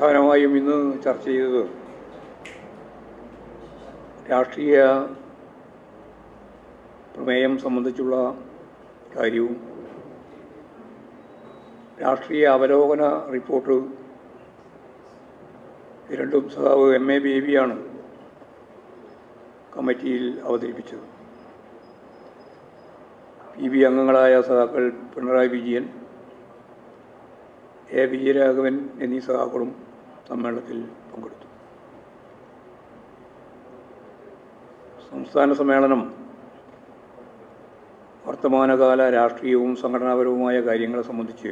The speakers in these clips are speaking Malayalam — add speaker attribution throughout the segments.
Speaker 1: പ്രധാനമായും ഇന്ന് ചർച്ച ചെയ്തത് രാഷ്ട്രീയ പ്രമേയം സംബന്ധിച്ചുള്ള കാര്യവും രാഷ്ട്രീയ അവലോകന റിപ്പോർട്ട് രണ്ടും സഖാവ് എം എ ബേബിയാണ് കമ്മിറ്റിയിൽ അവതരിപ്പിച്ചത്. പി ബി അംഗങ്ങളായ സഖാക്കൾ പിണറായി വിജയൻ എ വിജയരാഘവൻ എന്നീ സഖാക്കളും സമ്മേളനത്തിൽ പങ്കെടുത്തു. സംസ്ഥാന സമ്മേളനം വർത്തമാനകാല രാഷ്ട്രീയവും സംഘടനാപരവുമായ കാര്യങ്ങളെ സംബന്ധിച്ച്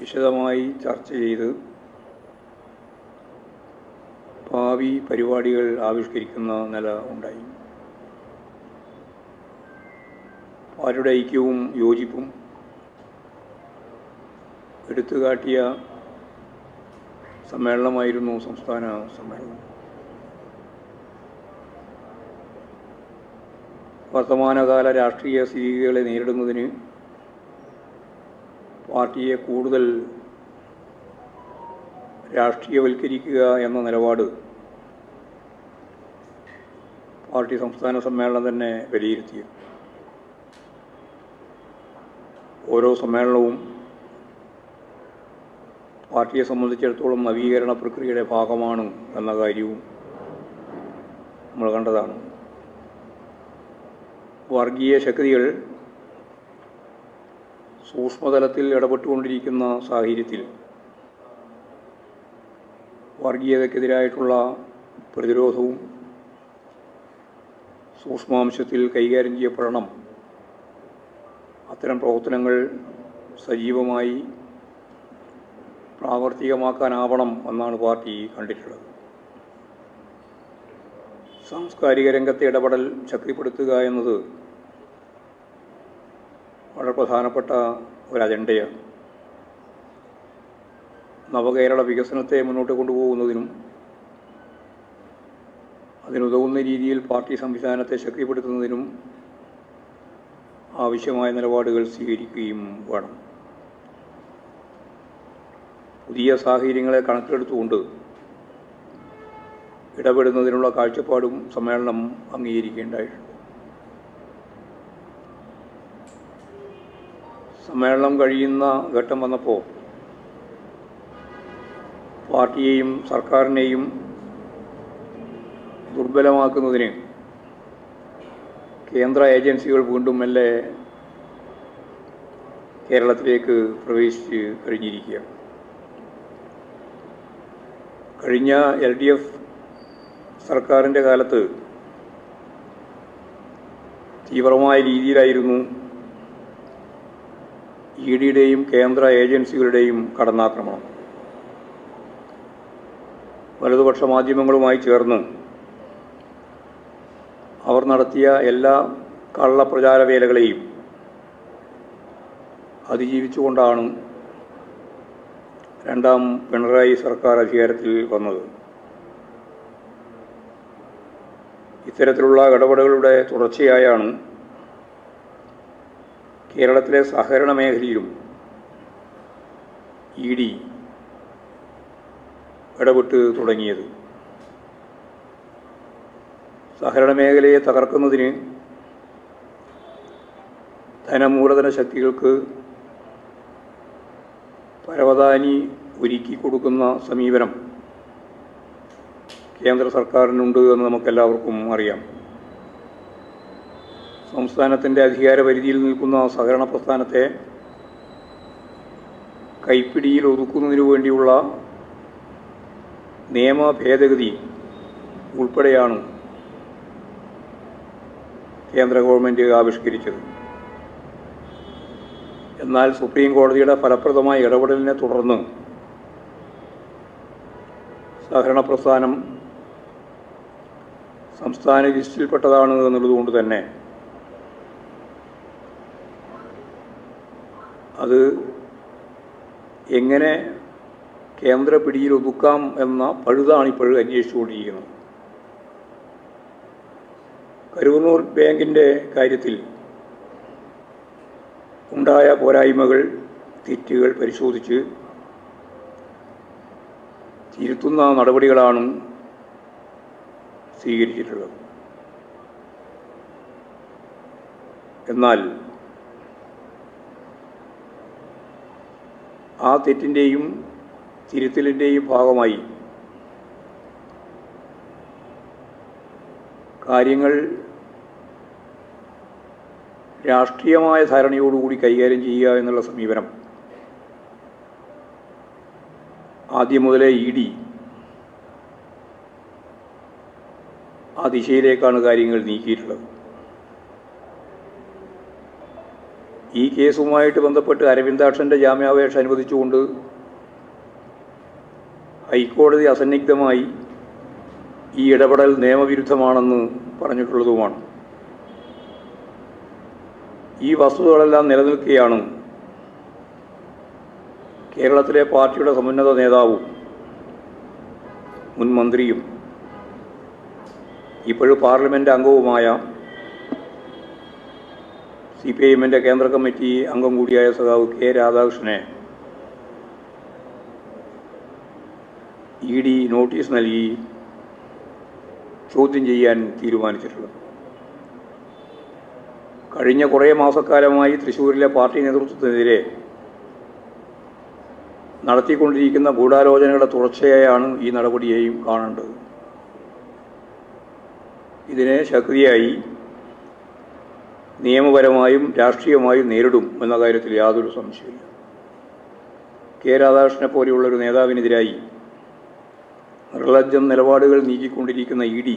Speaker 1: വിശദമായി ചർച്ച ചെയ്ത് ഭാവി പരിപാടികൾ ആവിഷ്കരിക്കുന്ന നില ഉണ്ടായി. പാർട്ടിയുടെ ഐക്യവും യോജിപ്പും എടുത്തുകാട്ടിയ സമ്മേളനമായിരുന്നു സംസ്ഥാന സമ്മേളനം. വർത്തമാനകാല രാഷ്ട്രീയ സ്ഥിതികളെ നേരിടുന്നതിന് പാർട്ടിയെ കൂടുതൽ രാഷ്ട്രീയവൽക്കരിക്കുക എന്ന നിലപാട് പാർട്ടി സംസ്ഥാന സമ്മേളനം തന്നെ വിലയിരുത്തി ഓരോ സമ്മേളനവും പാർട്ടിയെ സംബന്ധിച്ചിടത്തോളം നവീകരണ പ്രക്രിയയുടെ ഭാഗമാണ് എന്ന കാര്യവും നമ്മൾ കണ്ടതാണ്. വർഗീയ ശക്തികൾ സൂക്ഷ്മതലത്തിൽ ഇടപെട്ടുകൊണ്ടിരിക്കുന്ന സാഹചര്യത്തിൽ വർഗീയതയ്ക്കെതിരായിട്ടുള്ള പ്രതിരോധവും സൂക്ഷ്മാംശത്തിൽ കൈകാര്യം ചെയ്യപ്പെടണം. അത്തരം പ്രവർത്തനങ്ങൾ സജീവമായി പ്രാവർത്തികമാക്കാനാവണം എന്നാണ് പാർട്ടി കണ്ടിട്ടുള്ളത്. സാംസ്കാരിക രംഗത്തെ ഇടപെടൽ ശക്തിപ്പെടുത്തുക എന്നത് വളരെ പ്രധാനപ്പെട്ട ഒരു അജണ്ടയാണ്. നവകേരള വികസനത്തെ മുന്നോട്ട് കൊണ്ടുപോകുന്നതിനും അതിനുതകുന്ന രീതിയിൽ പാർട്ടി സംവിധാനത്തെ ശക്തിപ്പെടുത്തുന്നതിനും ആവശ്യമായ നിലപാടുകൾ സ്വീകരിക്കുകയും വേണം. പുതിയ സാഹചര്യങ്ങളെ കണക്കിലെടുത്തുകൊണ്ട് ഇടപെടുന്നതിനുള്ള കാഴ്ചപ്പാടും സമ്മേളനം അംഗീകരിക്കേണ്ടതായിട്ടുണ്ട്. സമ്മേളനം കഴിയുന്ന ഘട്ടം വന്നപ്പോൾ പാർട്ടിയെയും സർക്കാരിനെയും ദുർബലമാക്കുന്നതിന് കേന്ദ്ര ഏജൻസികൾ വീണ്ടും മെല്ലെ കേരളത്തിലേക്ക് പ്രവേശിച്ച് കഴിഞ്ഞിരിക്കുക കഴിഞ്ഞ എൽ ഡി എഫ് സർക്കാരിന്റെ കാലത്ത് തീവ്രമായ രീതിയിലായിരുന്നു ഇ ഡിയുടെയും കേന്ദ്ര ഏജൻസികളുടെയും കടന്നാക്രമണം. വലതുപക്ഷ മാധ്യമങ്ങളുമായി ചേർന്ന് അവർ നടത്തിയ എല്ലാ കള്ളപ്രചാര വേലകളെയും അതിജീവിച്ചുകൊണ്ടാണ് രണ്ടാം പിണറായി സർക്കാർ അധികാരത്തിൽ വന്നത്. ഇത്തരത്തിലുള്ള ഇടപെടലുകളുടെ തുടർച്ചയായാണ് കേരളത്തിലെ സഹകരണ മേഖലയിലും ഇ ഡി ഇടപെട്ട് തുടങ്ങിയത്. സഹകരണ മേഖലയെ തകർക്കുന്നതിന് ധനമൂലധന ശക്തികൾക്ക് പരവതാനി ഒരുക്കി കൊടുക്കുന്ന സമീപനം കേന്ദ്ര സർക്കാരിനുണ്ട് എന്ന് നമുക്കെല്ലാവർക്കും അറിയാം. സംസ്ഥാനത്തിന്റെ അധികാര പരിധിയിൽ നിൽക്കുന്ന സഹകരണ പ്രസ്ഥാനത്തെ കൈപ്പിടിയിൽ ഒതുക്കുന്നതിനു വേണ്ടിയുള്ള നിയമ ഭേദഗതി ഉൾപ്പെടെയാണ് കേന്ദ്ര ഗവൺമെന്റ് ആവിഷ്കരിച്ചത്. എന്നാൽ സുപ്രീം കോടതിയുടെ ഫലപ്രദമായ ഇടപെടലിനെ തുടർന്ന് സഹകരണ പ്രസ്ഥാനം സംസ്ഥാന ലിസ്റ്റിൽപ്പെട്ടതാണ് എന്നുള്ളതുകൊണ്ട് തന്നെ അത് എങ്ങനെ കേന്ദ്ര പിടിയിൽ ഒതുക്കാം എന്ന പഴുതാണ് ഇപ്പോഴും അന്വേഷിച്ചുകൊണ്ടിരിക്കുന്നത്. കരുവന്നൂർ ബാങ്കിന്റെ കാര്യത്തിൽ ഉണ്ടായ പോരായ്മകൾ തെറ്റുകൾ പരിശോധിച്ച് തിരുത്തുന്ന നടപടികളാണ് സ്വീകരിച്ചിട്ടുള്ളത്. എന്നാൽ ആ തെറ്റിന്റെയും തിരുത്തലിന്റെയും ഭാഗമായി കാര്യങ്ങൾ രാഷ്ട്രീയമായ ധാരണയോടുകൂടി കൈകാര്യം ചെയ്യുക എന്നുള്ള സമീപനം. ആദ്യം മുതലേ ഇ ഡി. ആ ദിശയിലേക്കാണ് കാര്യങ്ങൾ നീക്കിയിട്ടുള്ളത്. ഈ കേസുമായിട്ട് ബന്ധപ്പെട്ട് അരവിന്ദാക്ഷന്റെ ജാമ്യാപേക്ഷ അനുവദിച്ചുകൊണ്ട് ഹൈക്കോടതി അസന്നിഗ്ധമായി ഈ ഇടപെടൽ നിയമവിരുദ്ധമാണെന്ന് പറഞ്ഞിട്ടുള്ളതുമാണ്. ഈ വസ്തുതകളെല്ലാം നിലനിൽക്കുകയാണ്. കേരളത്തിലെ പാർട്ടിയുടെ സമുന്നത നേതാവും മുൻ മന്ത്രിയും ഇപ്പോഴും പാർലമെന്റ് അംഗവുമായ സി പി എമ്മിന്റെ കേന്ദ്ര കമ്മിറ്റി അംഗം കൂടിയായ സഖാവ് കെ രാധാകൃഷ്ണനെ ഇ ഡി നോട്ടീസ് നൽകി ചോദ്യം ചെയ്യാൻ തീരുമാനിച്ചിട്ടുള്ളത്. കഴിഞ്ഞ കുറേ മാസക്കാലമായി തൃശ്ശൂരിലെ പാർട്ടി നേതൃത്വത്തിനെതിരെ നടത്തിക്കൊണ്ടിരിക്കുന്ന ഗൂഢാലോചനകളുടെ തുടർച്ചയായാണ് ഈ നടപടിയെയും കാണേണ്ടത്. ഇതിനെ ശക്തിയായി നിയമപരമായും രാഷ്ട്രീയമായും നേരിടും എന്ന കാര്യത്തിൽ യാതൊരു സംശയമില്ല കെ രാധാകൃഷ്ണനെ പോലെയുള്ള ഒരു നേതാവിനെതിരായി നിർലജ്ജം നിലപാടുകൾ നീക്കിക്കൊണ്ടിരിക്കുന്ന ഇ ഡി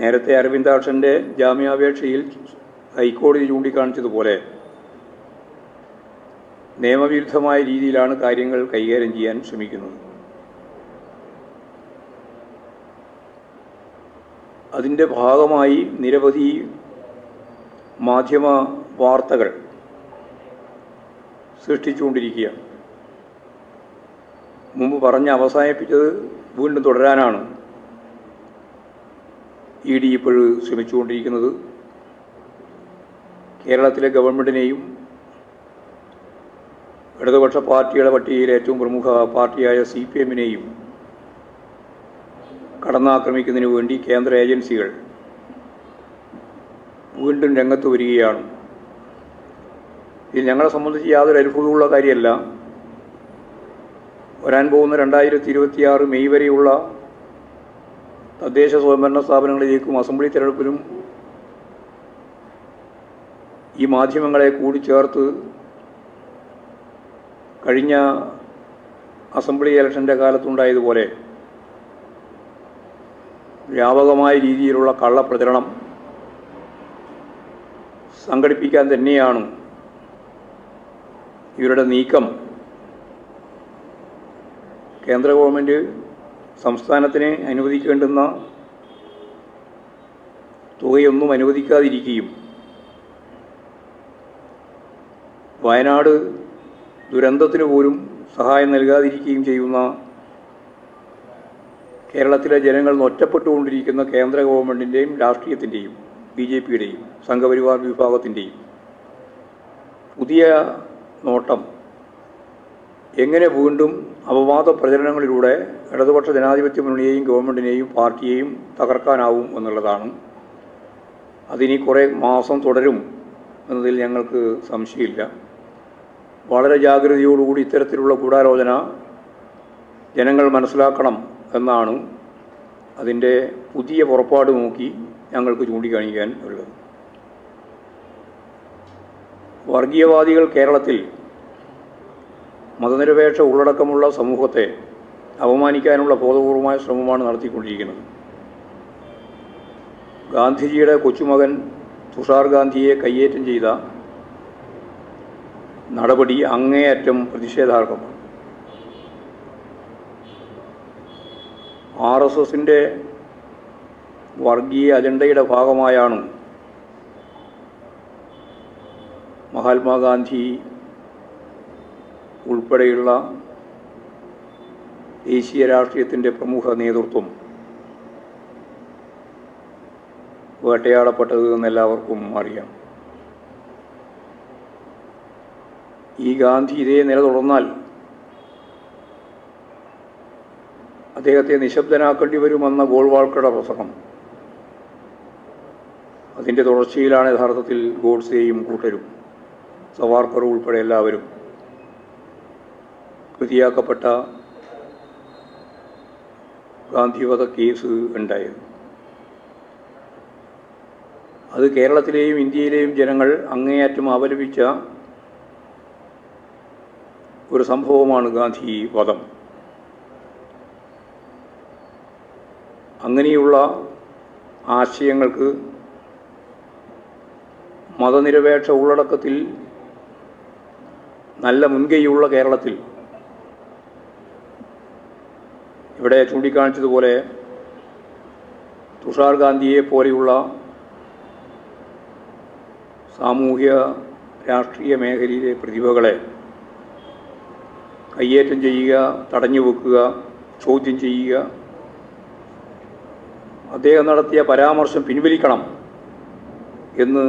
Speaker 1: നേരത്തെ അരവിന്ദാക്ഷന്റെ ജാമ്യാപേക്ഷയിൽ ഹൈക്കോടതി ചൂണ്ടിക്കാണിച്ചതുപോലെ നിയമവിരുദ്ധമായ രീതിയിലാണ് കാര്യങ്ങൾ കൈകാര്യം ചെയ്യാൻ ശ്രമിക്കുന്നത്. അതിന്റെ ഭാഗമായി നിരവധി മാധ്യമ വാർത്തകൾ സൃഷ്ടിച്ചുകൊണ്ടിരിക്കുകയാണ്. മുമ്പ് പറഞ്ഞ് അവസാനിപ്പിച്ചത് വീണ്ടും തുടരാനാണ്. ഇ ഡി ഇപ്പോൾ ശ്രമിച്ചുകൊണ്ടിരിക്കുന്നത്. കേരളത്തിലെ ഗവൺമെന്റിനെയും ഇടതുപക്ഷ പാർട്ടിയുടെ പട്ടികയിലെ ഏറ്റവും പ്രമുഖ പാർട്ടിയായ സി പി എമ്മിനെയും കടന്നാക്രമിക്കുന്നതിന് വേണ്ടി കേന്ദ്ര ഏജൻസികൾ വീണ്ടും രംഗത്ത് വരികയാണ്. ഇത് ഞങ്ങളെ സംബന്ധിച്ച് യാതൊരു അത്ഭുതമുള്ള കാര്യമല്ല. വരാൻ പോകുന്ന രണ്ടായിരത്തി ഇരുപത്തിയാറ് മെയ് വരെയുള്ള തദ്ദേശ സ്വയംഭരണ സ്ഥാപനങ്ങളിലേക്കും അസംബ്ലി തിരഞ്ഞെടുപ്പിലും ഈ മാധ്യമങ്ങളെ കൂടി ചേർത്ത് കഴിഞ്ഞ അസംബ്ലി ഇലക്ഷന്റെ കാലത്തുണ്ടായതുപോലെ വ്യാപകമായ രീതിയിലുള്ള കള്ളപ്രചരണം സംഘടിപ്പിക്കാൻ തന്നെയാണ് ഇവരുടെ നീക്കം. കേന്ദ്ര ഗവൺമെന്റ് സംസ്ഥാനത്തിന് അനുവദിക്കേണ്ടുന്ന തുകയൊന്നും അനുവദിക്കാതിരിക്കുകയും വയനാട് ദുരന്തത്തിന് പോലും സഹായം നൽകാതിരിക്കുകയും ചെയ്യുന്ന കേരളത്തിലെ ജനങ്ങൾ ഒറ്റപ്പെട്ടുകൊണ്ടിരിക്കുന്ന കേന്ദ്ര ഗവൺമെന്റിന്റെയും രാഷ്ട്രീയത്തിന്റെയും ബി ജെ പിയുടെയും സംഘപരിവാർ വിഭാഗത്തിന്റെയും പുതിയ നോട്ടം എങ്ങനെ വീണ്ടും അപവാദ പ്രചരണങ്ങളിലൂടെ ഇടതുപക്ഷ ജനാധിപത്യ മുന്നണിയെയും ഗവൺമെന്റിനെയും പാർട്ടിയെയും തകർക്കാനാവും എന്നുള്ളതാണ്. അതിനി കുറേ മാസം തുടരും എന്നതിൽ ഞങ്ങൾക്ക് സംശയമില്ല. വളരെ ജാഗ്രതയോടുകൂടി ഇത്തരത്തിലുള്ള ഗൂഢാലോചന ജനങ്ങൾ മനസ്സിലാക്കണം എന്നാണ് അതിന്റെ പുതിയ പുറപ്പാട് നോക്കി ഞങ്ങൾക്ക് ചൂണ്ടിക്കാണിക്കാൻ ഉള്ളത്. വർഗീയവാദികൾ കേരളത്തിൽ മതനിരപേക്ഷ ഉള്ളടക്കമുള്ള സമൂഹത്തെ അപമാനിക്കാനുള്ള ബോധപൂർവമായ ശ്രമമാണ് നടത്തിക്കൊണ്ടിരിക്കുന്നത്. ഗാന്ധിജിയുടെ കൊച്ചുമകൻ തുഷാർ ഗാന്ധിയെ കയ്യേറ്റം ചെയ്ത നടപടി അങ്ങേയറ്റം പ്രതിഷേധാർഹമാണ്. ആർ എസ് എസിന്റെ വർഗീയ അജണ്ടയുടെ ഭാഗമായാണ് മഹാത്മാഗാന്ധി ഉൾപ്പെടെയുള്ള ദേശീയ രാഷ്ട്രീയത്തിന്റെ പ്രമുഖ നേതൃത്വം വേട്ടയാടപ്പെട്ടത് എന്നെല്ലാവർക്കും അറിയാം. ഈ ഗാന്ധി ഇതേ നില തുടർന്നാൽ അദ്ദേഹത്തെ നിശബ്ദനാക്കേണ്ടി വരുമെന്ന ഗോൾവാൾക്കട പ്രസംഗം. അതിന്റെ തുടർച്ചയിലാണ് യഥാർത്ഥത്തിൽ ഗോഡ്സെയും കൂട്ടരും സവാർക്കറും ഉൾപ്പെടെ എല്ലാവരും പ്രതിയാക്കപ്പെട്ട ഗാന്ധിവധ കേസ് ഉണ്ടായത് അത് കേരളത്തിലെയും ഇന്ത്യയിലെയും ജനങ്ങൾ അങ്ങേയറ്റം അപലപിച്ച ഒരു സംഭവമാണ് ഗാന്ധി വധം അങ്ങനെയുള്ള ആശയങ്ങൾക്ക് മതനിരപേക്ഷ ഉള്ളടക്കത്തിൽ നല്ല മുൻകൈയുള്ള കേരളത്തിൽ ഇവിടെ ചൂണ്ടിക്കാണിച്ചതുപോലെ തുഷാർ ഗാന്ധിയെ പോലെയുള്ള സാമൂഹ്യ രാഷ്ട്രീയ മേഖലയിലെ പ്രതിഭകളെ കയ്യേറ്റം ചെയ്യുക തടഞ്ഞു വെക്കുക ചോദ്യം ചെയ്യുക അദ്ദേഹം നടത്തിയ പരാമർശം പിൻവലിക്കണം എന്ന്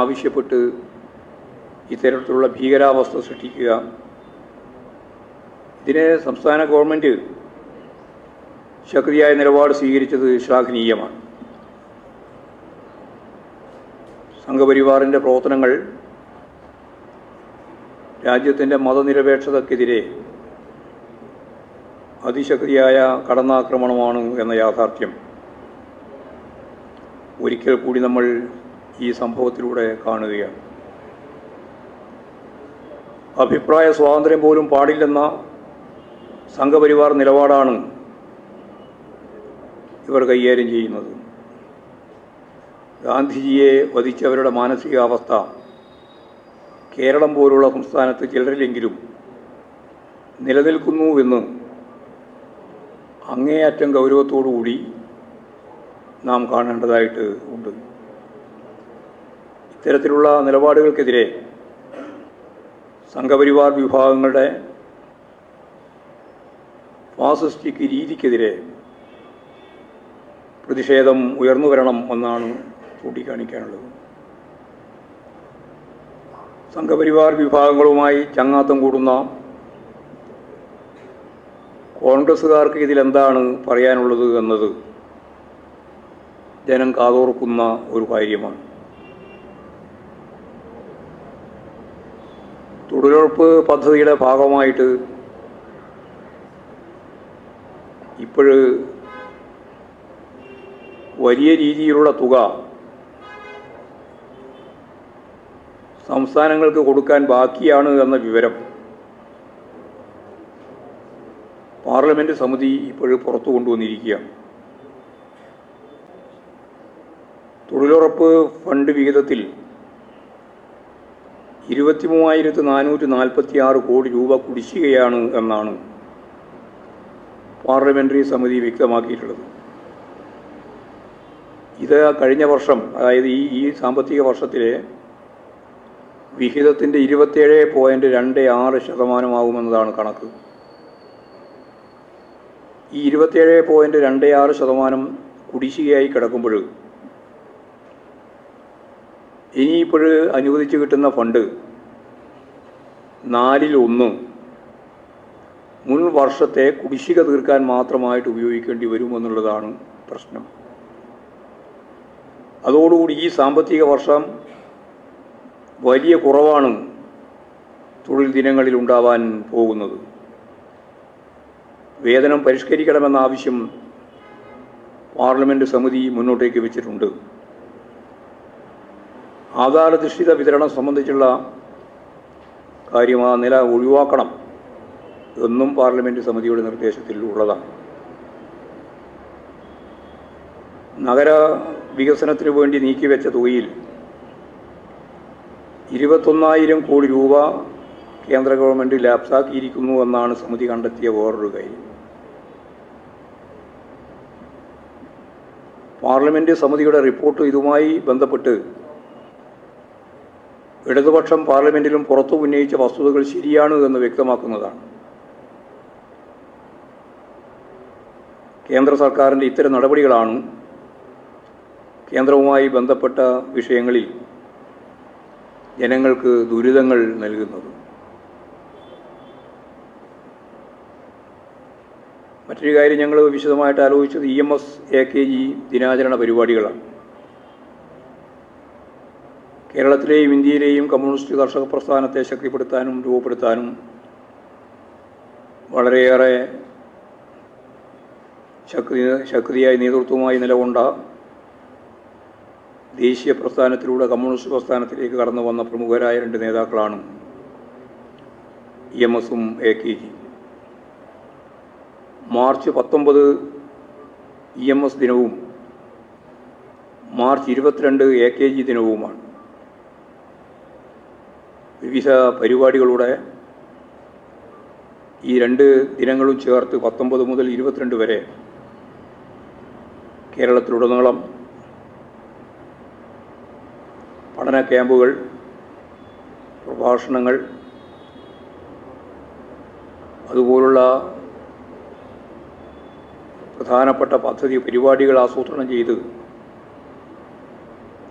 Speaker 1: ആവശ്യപ്പെട്ട് ഇത്തരത്തിലുള്ള ഭീകരാവസ്ഥ സൃഷ്ടിക്കുക. ഇതിനെ സംസ്ഥാന ഗവൺമെന്റ് ശക്തിയായ നിലപാട് സ്വീകരിച്ചത് ശ്ലാഘനീയമാണ്. സംഘപരിവാറിന്റെ പ്രവർത്തനങ്ങൾ രാജ്യത്തിന്റെ മതനിരപേക്ഷതക്കെതിരെ അതിശക്തിയായ കടന്നാക്രമണമാണ് എന്ന യാഥാർത്ഥ്യം. ഒരിക്കൽ കൂടി നമ്മൾ ഈ സംഭവത്തിലൂടെ കാണുകയാണ്. അഭിപ്രായ സ്വാതന്ത്ര്യം പോലും പാടില്ലെന്ന സംഘപരിവാർ നിലപാടാണ് ഇവർ കൈകാര്യം ചെയ്യുന്നത്. ഗാന്ധിജിയെ വധിച്ചവരുടെ മാനസികാവസ്ഥ കേരളം പോലുള്ള സംസ്ഥാനത്ത് ചിലരിലെങ്കിലും നിലനിൽക്കുന്നുവെന്ന് അങ്ങേയറ്റം ഗൗരവത്തോടുകൂടി നാം കാണേണ്ടതായിട്ട് ഉണ്ട്. ഇത്തരത്തിലുള്ള നിലപാടുകൾക്കെതിരെ സംഘപരിവാർ വിഭാഗങ്ങളുടെ ഫാസിസ്റ്റിക് രീതിക്കെതിരെ പ്രതിഷേധം ഉയർന്നു വരണം എന്നാണ് ചൂണ്ടിക്കാണിക്കാനുള്ളത്. സംഘപരിവാർ വിഭാഗങ്ങളുമായി ചങ്ങാത്തം കൂടുന്ന കോൺഗ്രസ്സുകാർക്ക് ഇതിലെന്താണ് പറയാനുള്ളത് എന്നത് ജനം കാതോർക്കുന്ന ഒരു കാര്യമാണ്. തൊഴിലുറപ്പ് പദ്ധതിയുടെ ഭാഗമായിട്ട് ഇപ്പോഴ് വലിയ രീതിയിലുള്ള തുക സംസ്ഥാനങ്ങൾക്ക് കൊടുക്കാൻ ബാക്കിയാണ് എന്ന വിവരം പാർലമെന്റ് സമിതി ഇപ്പോഴും പുറത്തു കൊണ്ടുവന്നിരിക്കുകയാണ് തൊഴിലുറപ്പ് ഫണ്ട് വിഹിതത്തിൽ ഇരുപത്തി മൂവായിരത്തി നാനൂറ്റി നാൽപ്പത്തി ആറ് കോടി രൂപ കുടിശ്ശികയാണ് എന്നാണ് പാർലമെന്ററി സമിതി വ്യക്തമാക്കിയിട്ടുള്ളത്. കഴിഞ്ഞ വർഷം അതായത് ഈ ഈ സാമ്പത്തിക വർഷത്തിലെ വിഹിതത്തിന്റെ ഇരുപത്തിയേഴ് പോയിന്റ് രണ്ട് ആറ് ശതമാനമാകുമെന്നതാണ് കണക്ക്. ഈ ഇരുപത്തിയേഴ് പോയിന്റ് രണ്ട് ആറ് ശതമാനം കുടിശ്ശികയായി കിടക്കുമ്പോൾ ഇനിയിപ്പോൾ അനുവദിച്ച് കിട്ടുന്ന ഫണ്ട് നാലിൽ ഒന്ന് മുൻ വർഷത്തെ കുടിശ്ശിക തീർക്കാൻ മാത്രമായിട്ട് ഉപയോഗിക്കേണ്ടി വരുമെന്നുള്ളതാണ് പ്രശ്നം. അതോടുകൂടി ഈ സാമ്പത്തിക വർഷം വലിയ കുറവാണ് തൊഴിൽ ദിനങ്ങളിൽ ഉണ്ടാവാൻ പോകുന്നത്. വേതനം പരിഷ്കരിക്കണമെന്ന ആവശ്യം പാർലമെന്റ് സമിതി മുന്നോട്ടേക്ക് വെച്ചിട്ടുണ്ട്. ആധാരധിഷ്ഠിത വിതരണം സംബന്ധിച്ചുള്ള കാര്യം ആ നില ഒഴിവാക്കണം എന്നും പാർലമെന്റ് സമിതിയുടെ നിർദ്ദേശത്തിൽ ഉള്ളതാണ് നഗര വികസനത്തിന് വേണ്ടി നീക്കിവെച്ച തുകയിൽ ഇരുപത്തൊന്നായിരം കോടി രൂപ കേന്ദ്ര ഗവൺമെന്റ് ലാപ്സാക്കിയിരിക്കുന്നു എന്നാണ് സമിതി കണ്ടെത്തിയ വേറൊരു കാര്യം. പാർലമെന്റ് സമിതിയുടെ റിപ്പോർട്ട് ഇതുമായി ബന്ധപ്പെട്ട് ഇടതുപക്ഷം പാർലമെന്റിലും പുറത്തു ഉന്നയിച്ച വസ്തുതകൾ ശരിയാണ് എന്ന് വ്യക്തമാക്കുന്നതാണ്. കേന്ദ്ര സർക്കാരിന്റെ ഇത്തരം നടപടികളാണ് കേന്ദ്രവുമായി ബന്ധപ്പെട്ട വിഷയങ്ങളിൽ ജനങ്ങൾക്ക് ദുരിതങ്ങൾ നൽകുന്നത്. മറ്റൊരു കാര്യം ഞങ്ങൾ വിശദമായിട്ട് ആലോചിച്ചത് E M S A K G ദിനാചരണ പരിപാടികളാണ്. കേരളത്തിലെയും ഇന്ത്യയിലെയും കമ്മ്യൂണിസ്റ്റ് കർഷക പ്രസ്ഥാനത്തെ ശക്തിപ്പെടുത്താനും രൂപപ്പെടുത്താനും വളരെയേറെ ശക്തി ശക്തിയായി നേതൃത്വമായി നിലകൊണ്ട ദേശീയ പ്രസ്ഥാനത്തിലൂടെ കമ്മ്യൂണിസ്റ്റ് പ്രസ്ഥാനത്തിലേക്ക് കടന്നു വന്ന പ്രമുഖരായ രണ്ട് നേതാക്കളാണ് ഇ എം എസും എ കെ ജി. മാർച്ച് പത്തൊമ്പത് ഇ എം എസ് ദിനവും മാർച്ച് ഇരുപത്തിരണ്ട് എ കെ ജി ദിനവുമാണ്. വിവിധ പരിപാടികളുടെ ഈ രണ്ട് ദിനങ്ങളും ചേർത്ത് പത്തൊമ്പത് മുതൽ ഇരുപത്തിരണ്ട് വരെ കേരളത്തിലുടനീളം പഠന ക്യാമ്പുകൾ പ്രഭാഷണങ്ങൾ അതുപോലുള്ള പ്രധാനപ്പെട്ട പദ്ധതി പരിപാടികൾ ആസൂത്രണം ചെയ്ത്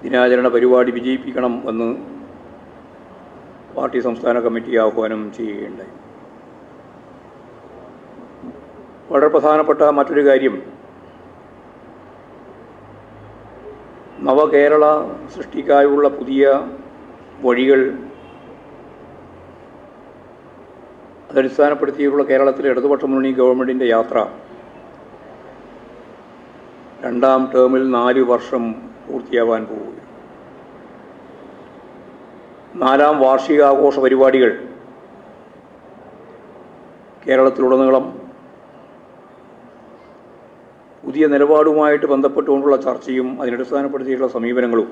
Speaker 1: ദിനാചരണ പരിപാടി വിജയിപ്പിക്കണം എന്ന് പാർട്ടി സംസ്ഥാന കമ്മിറ്റി ആഹ്വാനം ചെയ്യുകയുണ്ടായി. വളരെ പ്രധാനപ്പെട്ട മറ്റൊരു കാര്യം നവകേരള സൃഷ്ടിക്കായുള്ള പുതിയ വഴികൾ അതടിസ്ഥാനപ്പെടുത്തിയുള്ള കേരളത്തിലെ ഇടതുപക്ഷ മുന്നണി ഗവൺമെന്റിന്റെ യാത്ര. രണ്ടാം ടേമിൽ നാല് വർഷം പൂർത്തിയാവാൻ പോവുകയാണ് നാലാം വാർഷികാഘോഷ പരിപാടികൾ കേരളത്തിലുടനീളം പുതിയ നിലപാടുമായിട്ട് ബന്ധപ്പെട്ടുകൊണ്ടുള്ള ചർച്ചയും അതിനടിസ്ഥാനപ്പെടുത്തിയിട്ടുള്ള സമീപനങ്ങളും.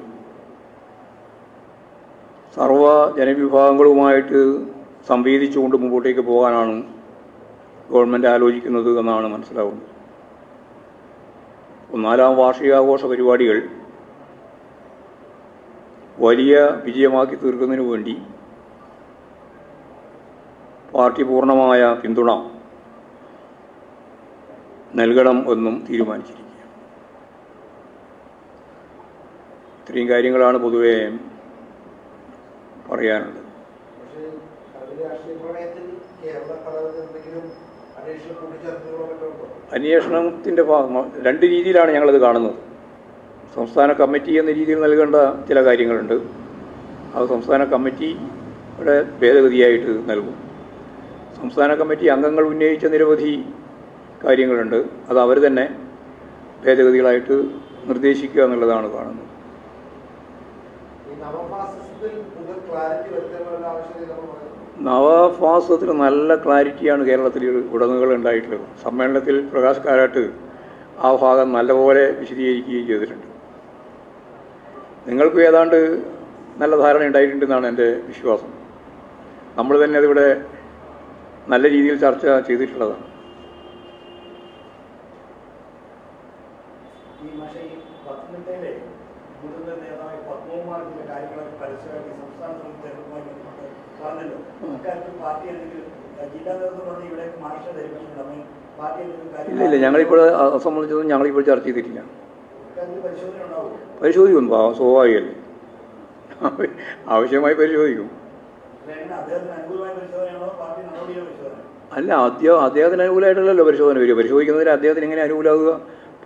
Speaker 1: സർവ ജനവിഭാഗങ്ങളുമായിട്ട് സംവേദിച്ചുകൊണ്ട് മുമ്പോട്ടേക്ക് പോകാനാണ് ഗവൺമെന്റ് ആലോചിക്കുന്നത് എന്നാണ് മനസ്സിലാവുന്നത്. ഒന്നാലാം വാർഷികാഘോഷ പരിപാടികൾ വലിയ വിജയമാക്കി തീർക്കുന്നതിന് വേണ്ടി പാർട്ടി പൂർണമായ പിന്തുണ നൽകണം എന്നും തീരുമാനിച്ചിരിക്കുക ഇത്രയും കാര്യങ്ങളാണ് പൊതുവേ പറയാനുള്ളത്. അന്വേഷണത്തിന്റെ ഭാഗം രണ്ട് രീതിയിലാണ് ഞങ്ങളത് കാണുന്നത്. സംസ്ഥാന കമ്മിറ്റി എന്ന രീതിയിൽ നൽകേണ്ട ചില കാര്യങ്ങളുണ്ട്. അത് സംസ്ഥാന കമ്മിറ്റിയുടെ ഭേദഗതിയായിട്ട് നൽകും. സംസ്ഥാന കമ്മിറ്റി അംഗങ്ങൾ ഉന്നയിച്ച നിരവധി കാര്യങ്ങളുണ്ട്. അത് അവർ തന്നെ ഭേദഗതികളായിട്ട് നിർദ്ദേശിക്കുക എന്നുള്ളതാണ് കാണുന്നത്. നവഫാസത്തിൽ നല്ല ക്ലാരിറ്റിയാണ് കേരളത്തിൽ ഉടനീളം ഉണ്ടായിട്ടുള്ളത്. സമ്മേളനത്തിൽ പ്രകാശ് കാരാട്ട് ആ ഭാഗം നല്ലപോലെ വിശദീകരിക്കുകയും ചെയ്തിട്ടുണ്ട്. നിങ്ങൾക്കും ഏതാണ്ട് നല്ല ധാരണ ഉണ്ടായിട്ടുണ്ടെന്നാണ് എന്റെ വിശ്വാസം. നമ്മൾ തന്നെ അതിവിടെ നല്ല രീതിയിൽ ചർച്ച ചെയ്തിട്ടുള്ളതാണ്.
Speaker 2: പക്ഷേ ഈ പത്തനംതിട്ടയിലെ മുതിർന്ന നേതാവ് പത്മകുമാറിന്റെ കാര്യങ്ങളൊക്കെ പരസ്യമായിട്ട് ഈ സംസ്ഥാനത്തുള്ള തെരഞ്ഞെടുപ്പുമായി പറഞ്ഞല്ലോ. അക്കാര്യത്തിൽ പാർട്ടി അല്ലെങ്കിൽ ജില്ലാ നേതൃത്വം ഇവിടെ മാർഷ ധരിപ്പിച്ചിട്ടുണ്ട്. അപ്പം പാർട്ടി
Speaker 1: ഇല്ല ഇല്ല ഞങ്ങളിപ്പോൾ സംബന്ധിച്ചതും ഞങ്ങളിപ്പോൾ ചർച്ച ചെയ്തിട്ടില്ല. പരിശോധിക്കും സ്വാഭാവികം. സ്വാഭാവികമല്ലേ ആവശ്യമായി പരിശോധിക്കും. അല്ല അദ്ദേഹം അദ്ദേഹത്തിന് അനുകൂലമായിട്ടുള്ളല്ലോ പരിശോധന വരിക. പരിശോധിക്കുന്നതിന് അദ്ദേഹത്തിന് എങ്ങനെ അനുകൂലമാകുക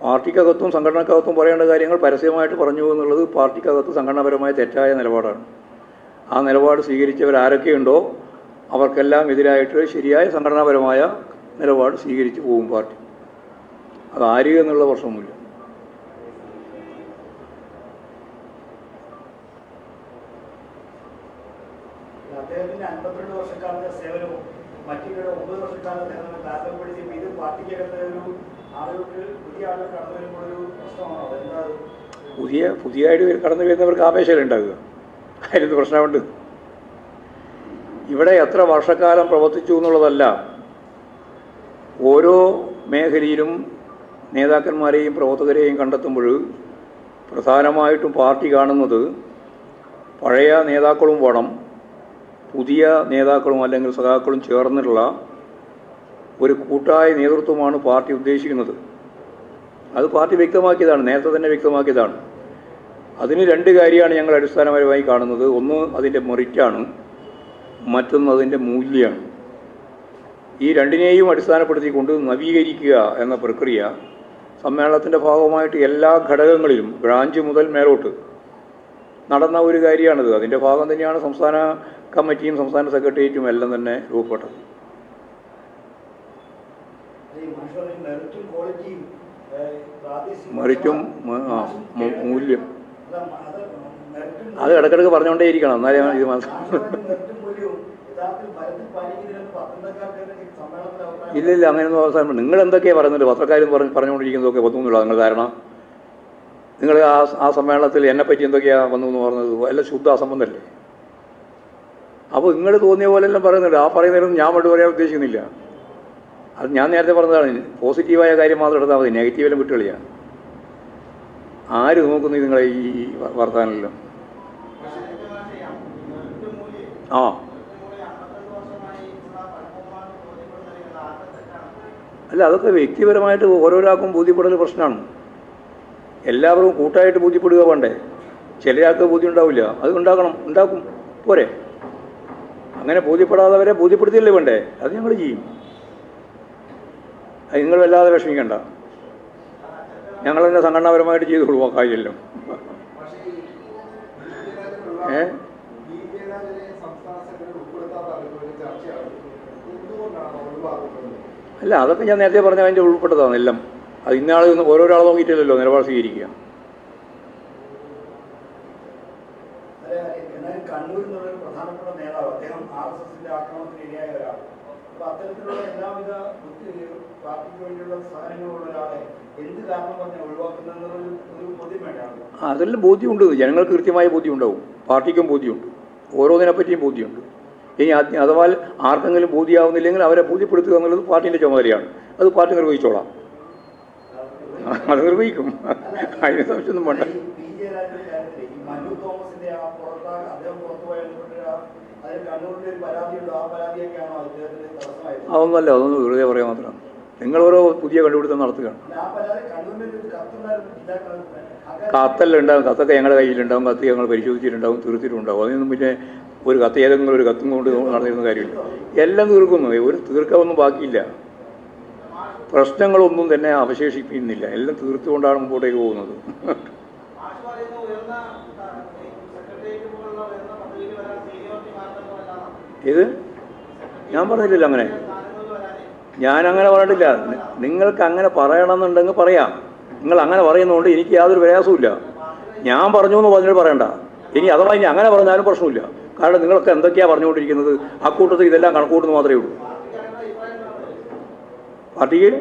Speaker 1: പാർട്ടിക്കകത്തും സംഘടനക്കകത്തും പറയേണ്ട കാര്യങ്ങൾ പരസ്യമായിട്ട് പറഞ്ഞു എന്നുള്ളത് പാർട്ടിക്കകത്ത് സംഘടനാപരമായ തെറ്റായ നിലപാടാണ്. ആ നിലപാട് സ്വീകരിച്ചവർ ആരൊക്കെയുണ്ടോ അവർക്കെല്ലാം എതിരായിട്ട് ശരിയായ സംഘടനാപരമായ നിലപാട് സ്വീകരിച്ചു പോകും പാർട്ടി. അത് ആര് എന്നുള്ള പ്രശ്നമൊന്നുമില്ല.
Speaker 2: അദ്ദേഹത്തിന്റെ അൻപത്തിരണ്ട് വർഷക്കാലത്തെ സേവനവും മറ്റുള്ളവരുടെ ഒമ്പത് വർഷക്കാലത്തെ സേവനവും താരതമ്യപ്പെടുത്തി ഇത് പാർട്ടിക്കകത്ത് ഒരു ആളുകൾക്ക് പുതിയ ആളുകൾ കടന്നു വരുമ്പോൾ ഒരു പ്രശ്നമാണോ അതെന്താ അത്?
Speaker 1: പുതിയ പുതിയതായിട്ട് കടന്നു വരുന്നവർക്ക് ആവേശം ഉണ്ടാകുക അതിന് പ്രശ്നമുണ്ട്? ഇവിടെ എത്ര വർഷക്കാലം പ്രവർത്തിച്ചു എന്നുള്ളതല്ല. ഓരോ മേഖലയിലും നേതാക്കന്മാരെയും പ്രവർത്തകരെയും കണ്ടെത്തുമ്പോൾ പ്രധാനമായിട്ടും പാർട്ടി കാണുന്നത് പഴയ നേതാക്കളും വേണം പുതിയ നേതാക്കളും അല്ലെങ്കിൽ സഖാക്കളും ചേർന്നിട്ടുള്ള ഒരു കൂട്ടായ നേതൃത്വമാണ് പാർട്ടി ഉദ്ദേശിക്കുന്നത്. അത് പാർട്ടി വ്യക്തമാക്കിയതാണ് നേരത്തെ തന്നെ വ്യക്തമാക്കിയതാണ്. അതിന് രണ്ട് കാര്യമാണ് ഞങ്ങൾ അടിസ്ഥാനപരമായി കാണുന്നത്. ഒന്ന് അതിന്റെ മെറിറ്റാണ് മറ്റൊന്ന് അതിന്റെ മൂല്യമാണ് ഈ രണ്ടിനെയും അടിസ്ഥാനപ്പെടുത്തിക്കൊണ്ട് നവീകരിക്കുക എന്ന പ്രക്രിയ സമ്മേളനത്തിന്റെ ഭാഗമായിട്ട് എല്ലാ ഘടകങ്ങളിലും ബ്രാഞ്ച് മുതൽ മേലോട്ട് നടന്ന ഒരു കാര്യമാണിത്. അതിന്റെ ഭാഗം തന്നെയാണ് സംസ്ഥാന കമ്മിറ്റിയും സംസ്ഥാന സെക്രട്ടേറിയറ്റും എല്ലാം തന്നെ രൂപപ്പെട്ടത്.
Speaker 2: മെറിറ്റും
Speaker 1: മൂല്യം.
Speaker 2: അത്
Speaker 1: ഇടക്കിടക്ക് പറഞ്ഞുകൊണ്ടേ ഇരിക്കണം എന്നാലേ ഇത് മനസ്സിലാവും ഇല്ലില്ല അങ്ങനെയൊന്നും അവസാനം നിങ്ങൾ എന്തൊക്കെയാണ് പറയുന്നത്? പത്രക്കാരും പറഞ്ഞ് പറഞ്ഞുകൊണ്ടിരിക്കുന്നതൊക്കെ ഒന്നുമില്ല നിങ്ങൾ കാരണം നിങ്ങൾ ആ ആ സമ്മേളനത്തിൽ എന്നെപ്പറ്റി എന്തൊക്കെയാണ് വന്നു എന്ന് പറഞ്ഞത്? എല്ലാം ശുദ്ധ അസംബന്ധമല്ലേ അപ്പോൾ നിങ്ങൾ തോന്നിയ പോലെല്ലാം പറയുന്നുണ്ട്. ആ പറയുന്നതിനൊന്നും ഞാൻ വേണ്ടി പറയാൻ ഉദ്ദേശിക്കുന്നില്ല. അത് ഞാൻ നേരത്തെ പറഞ്ഞതാണ് പോസിറ്റീവായ കാര്യം മാത്രം എടുത്താൽ മതി നെഗറ്റീവെല്ലാം വിട്ടുകളിയാണ് ആര് നോക്കുന്നു നിങ്ങളെ ഈ വർത്തമാനമെല്ലാം? ആ. അല്ല അതൊക്കെ വ്യക്തിപരമായിട്ട് ഓരോരാൾക്കും ബോധ്യപ്പെടൽ പ്രശ്നമാണ്. എല്ലാവരും കൂട്ടായിട്ട് ബോധ്യപ്പെടുക വേണ്ടേ? ചിലയാൾക്ക് ബോധ്യം ഉണ്ടാവില്ല അത് ഉണ്ടാക്കണം. ഉണ്ടാക്കും. പോരെ. അങ്ങനെ ബോധ്യപ്പെടാത്തവരെ ബോധ്യപ്പെടുത്തിയല്ലേ വേണ്ടേ? അത് ഞങ്ങൾ ചെയ്യും. നിങ്ങൾ വല്ലാതെ വിഷമിക്കണ്ട ഞങ്ങൾ തന്നെ സംഘടനാപരമായിട്ട് ചെയ്തു കൊടുക്കുക കാര്യമെല്ലാം. ഏ? അല്ല അതൊക്കെ ഞാൻ നേരത്തെ പറഞ്ഞ അതിന്റെ ഉൾപ്പെട്ടതാണ് എല്ലാം അത് ഇന്നയാൾ ഓരോരാളെ നോക്കിയിട്ടില്ലല്ലോ നിലപാട് സ്വീകരിക്കുക
Speaker 2: അതെ, എന്നാലും കണ്ണൂരിൽ നിന്നൊരു പ്രധാനപ്പെട്ട നേതാവ് അദ്ദേഹം ആർ എസ് എസിന്റെ ആക്രമണത്തിന് ഇരയായ ഒരാൾ അപ്പൊ അത്തരത്തിലുള്ള എല്ലാവിധ ബുദ്ധി- പാർട്ടിക്ക് വേണ്ടിയുള്ള സഹനങ്ങളുള്ള ഒരാളെ എന്ത് കാരണം പറഞ്ഞാൽ ഒഴിവാക്കുന്നതെന്നൊരു ഒരു ബോധ്യം വേണ്ടാണ്
Speaker 1: ആ, അതെല്ലാം ബോധ്യമുണ്ട്. ജനങ്ങൾക്ക് കൃത്യമായ ബോധ്യം ഉണ്ടാവും പാർട്ടിക്കും ബോധ്യമുണ്ട്. ഓരോന്നിനെ പറ്റിയും ബോധ്യമുണ്ട്. ഇനി അഥവാ ആർക്കെങ്കിലും ബോധ്യമാവുന്നില്ലെങ്കിൽ അവരെ ബോധ്യപ്പെടുത്തുക എന്നുള്ളത് പാർട്ടിന്റെ ചുമതലയാണ്. അത് പാർട്ടി നിർവഹിച്ചോളാം. അത് നിർവഹിക്കും. അതിന് സംശയമൊന്നും വേണ്ട. അതൊന്നുമല്ല അതൊന്നും വെറുതെ പറയാൻ മാത്രമാണ് നിങ്ങൾ ഓരോ പുതിയ കണ്ടുപിടുത്തം നടത്തുകയാണ്. കത്തെല്ലാം ഉണ്ടാവും. കത്തൊക്കെ ഞങ്ങളുടെ കയ്യിലുണ്ടാവും. കത്ത് ഞങ്ങൾ പരിശോധിച്ചിട്ടുണ്ടാവും തീർത്തിട്ടുണ്ടാവും. അതിനൊന്നും പിന്നെ ഒരു കത്ത് ഏതെങ്കിലും ഒരു കത്തും കൊണ്ട് നടന്നിരുന്ന കാര്യമില്ല. എല്ലാം തീർക്കുന്നു ഒരു തീർക്കാമൊന്നും ബാക്കിയില്ല. പ്രശ്നങ്ങളൊന്നും തന്നെ അവശേഷിപ്പിക്കുന്നില്ല. എല്ലാം തീർത്തുകൊണ്ടാണ് മുമ്പോട്ടേക്ക് പോകുന്നത്. ഇത് ഞാൻ പറഞ്ഞില്ലല്ലോ അങ്ങനെ. ഞാൻ അങ്ങനെ പറഞ്ഞിട്ടില്ല. നിങ്ങൾക്ക് അങ്ങനെ പറയണമെന്നുണ്ടെങ്കിൽ പറയാം. നിങ്ങൾ അങ്ങനെ പറയുന്നതുകൊണ്ട് എനിക്ക് യാതൊരു പ്രയാസമില്ല ഞാൻ പറഞ്ഞു എന്ന് പറഞ്ഞിട്ട് പറയണ്ട. ഇനി അഥവാ ഇനി അങ്ങനെ പറഞ്ഞാലും പ്രശ്നമില്ല കാരണം നിങ്ങളൊക്കെ എന്തൊക്കെയാണ് പറഞ്ഞുകൊണ്ടിരിക്കുന്നത്? ആ കൂട്ടത്തിൽ ഇതെല്ലാം കണക്കൂട്ടുന്നു മാത്രമേ ഉള്ളൂ. പാർട്ടിക്ക്?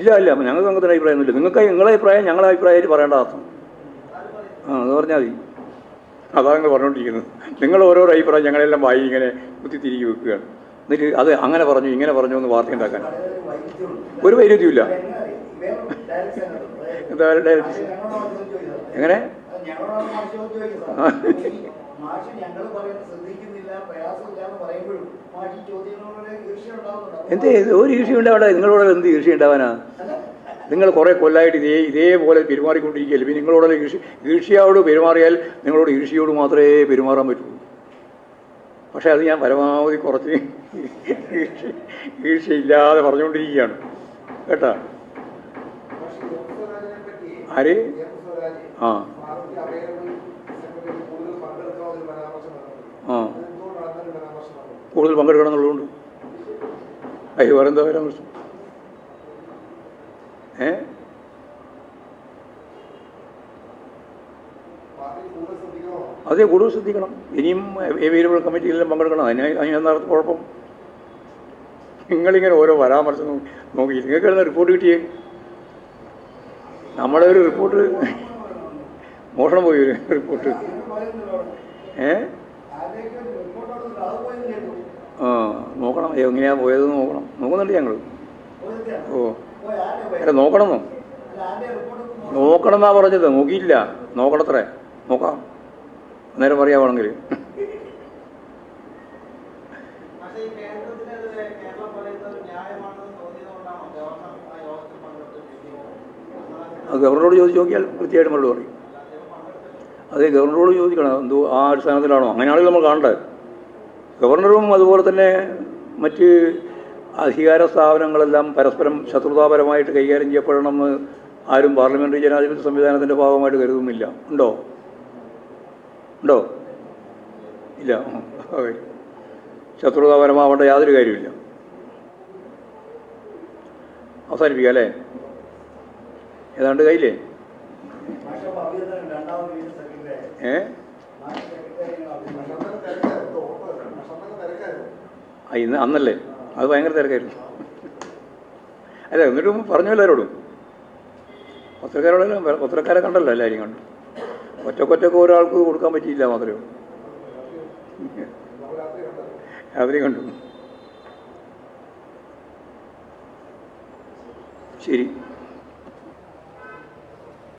Speaker 1: ഇല്ല ഇല്ല. ഞങ്ങൾക്ക് അങ്ങനത്തെ അഭിപ്രായമൊന്നുമില്ല. നിങ്ങൾക്ക് നിങ്ങളെ അഭിപ്രായം ഞങ്ങളെ അഭിപ്രായമായിട്ട് പറയേണ്ട അർത്ഥം ആ അത് പറഞ്ഞാൽ മതി. അതാണ് പറഞ്ഞുകൊണ്ടിരിക്കുന്നത്. നിങ്ങൾ ഓരോരോ അഭിപ്രായം ഞങ്ങളെല്ലാം വായി ഇങ്ങനെ കുത്തിത്തിരികി വെക്കുകയാണ്. എന്നിട്ട് അത് അങ്ങനെ പറഞ്ഞു ഇങ്ങനെ പറഞ്ഞു എന്ന് വാർത്ത ഉണ്ടാക്കാൻ.
Speaker 2: ഒരു
Speaker 1: വൈരുദ്ധ്യമില്ല
Speaker 2: എങ്ങനെ?
Speaker 1: എന്തേ ഒരു ഈർഷ്യ ഉണ്ടാവട്ടെ നിങ്ങളോട് എന്ത് ഈർഷ്യ ഉണ്ടാവാനാ? നിങ്ങൾ കുറേ കൊല്ലായിട്ട് ഇതേ ഇതേപോലെ പെരുമാറിക്കൊണ്ടിരിക്കുകയല്ലേ? പിന്നെ നിങ്ങളോട് ഈർഷ്യ ഈർഷ്യയോട് പെരുമാറിയാൽ നിങ്ങളോട് ഈർഷ്യയോട് മാത്രമേ പെരുമാറാൻ പറ്റുള്ളൂ. പക്ഷേ അത് ഞാൻ പരമാവധി കുറച്ച് ഈർഷ്യയില്ലാതെ പറഞ്ഞുകൊണ്ടിരിക്കുകയാണ് കേട്ടാ ആര് ആ ആ കൂടുതൽ പങ്കെടുക്കണം എന്നുള്ളതുകൊണ്ട് അയ്യോ വേറെന്താ പരാമർശം ഏ അതേ കൂടുതൽ ശ്രദ്ധിക്കണം ഇനിയും അവൈലബിൾ കമ്മിറ്റിയിലെല്ലാം പങ്കെടുക്കണം അതിന് അതിനെന്താ കുഴപ്പം നിങ്ങളിങ്ങനെ ഓരോ പരാമർശം നോക്കി നിങ്ങൾക്ക് റിപ്പോർട്ട് കിട്ടിയേ? നമ്മളെ ഒരു റിപ്പോർട്ട് മോഷണം പോയി ഒരു റിപ്പോർട്ട് ഏ? ആ നോക്കണം. എങ്ങനെയാ പോയത് നോക്കണം. നോക്കുന്നുണ്ട് ഞങ്ങൾ ഓ? അല്ല നോക്കണമെന്നോ
Speaker 2: അല്ല, ആരുടെ റിപ്പോർട്ട്
Speaker 1: നോക്കണം എന്നാ പറഞ്ഞത്. നോക്കിയില്ല നോക്കണത്രേ. നോക്കാം. അന്നേരം പറയാവാണെങ്കിൽ
Speaker 3: പക്ഷേ ഈ കേന്ദ്രത്തിനെതിരെ കേരളം പറയുന്നത് ന്യായമാണെന്ന് തോന്നിയതുകൊണ്ടാണോ ഗവർണർ ആ യോഗത്തിൽ പങ്കെടുത്തിരിക്കുന്നത്
Speaker 1: അത് ഗവർണറോട് ചോദിച്ച് നോക്കിയാൽ കൃത്യമായിട്ട് മറുപടി പറയും. അത് ഗവർണറോട് ചോദിക്കണം എന്തോ ആ അടിസ്ഥാനത്തിലാണോ അങ്ങനെയാണെങ്കിൽ നമ്മൾ കാണേണ്ടത് ഗവർണറും അതുപോലെ തന്നെ മറ്റ് അധികാര സ്ഥാപനങ്ങളെല്ലാം പരസ്പരം ശത്രുതാപരമായിട്ട് കൈകാര്യം ചെയ്യപ്പെടണമെന്ന് ആരും പാർലമെന്ററി ജനാധിപത്യ സംവിധാനത്തിന്റെ ഭാഗമായിട്ട് കരുതുന്നില്ല. ഉണ്ടോ? ഉണ്ടോ? ഇല്ല. ഓക്കെ. ശത്രുതാപരമാവേണ്ട യാതൊരു കാര്യമില്ല അവസാനിപ്പിക്കാം അല്ലേ? ഏതാണ്ട്
Speaker 2: സെക്രട്ടറി
Speaker 1: ഏ? ഇന്ന് അന്നല്ലേ? അത് ഭയങ്കര തിരക്കായിരുന്നു. അല്ല എന്നിട്ട് പറഞ്ഞു എല്ലാവരോടും. പത്രക്കാരോടെല്ലാം പത്രക്കാരെ കണ്ടല്ലോ എല്ലാവരും കണ്ടു. ഒറ്റക്കൊറ്റക്ക് ഒരാൾക്ക് കൊടുക്കാൻ പറ്റിയില്ല മാത്രമേ ഉള്ളൂ. രാത്രി കണ്ടു. ശരി.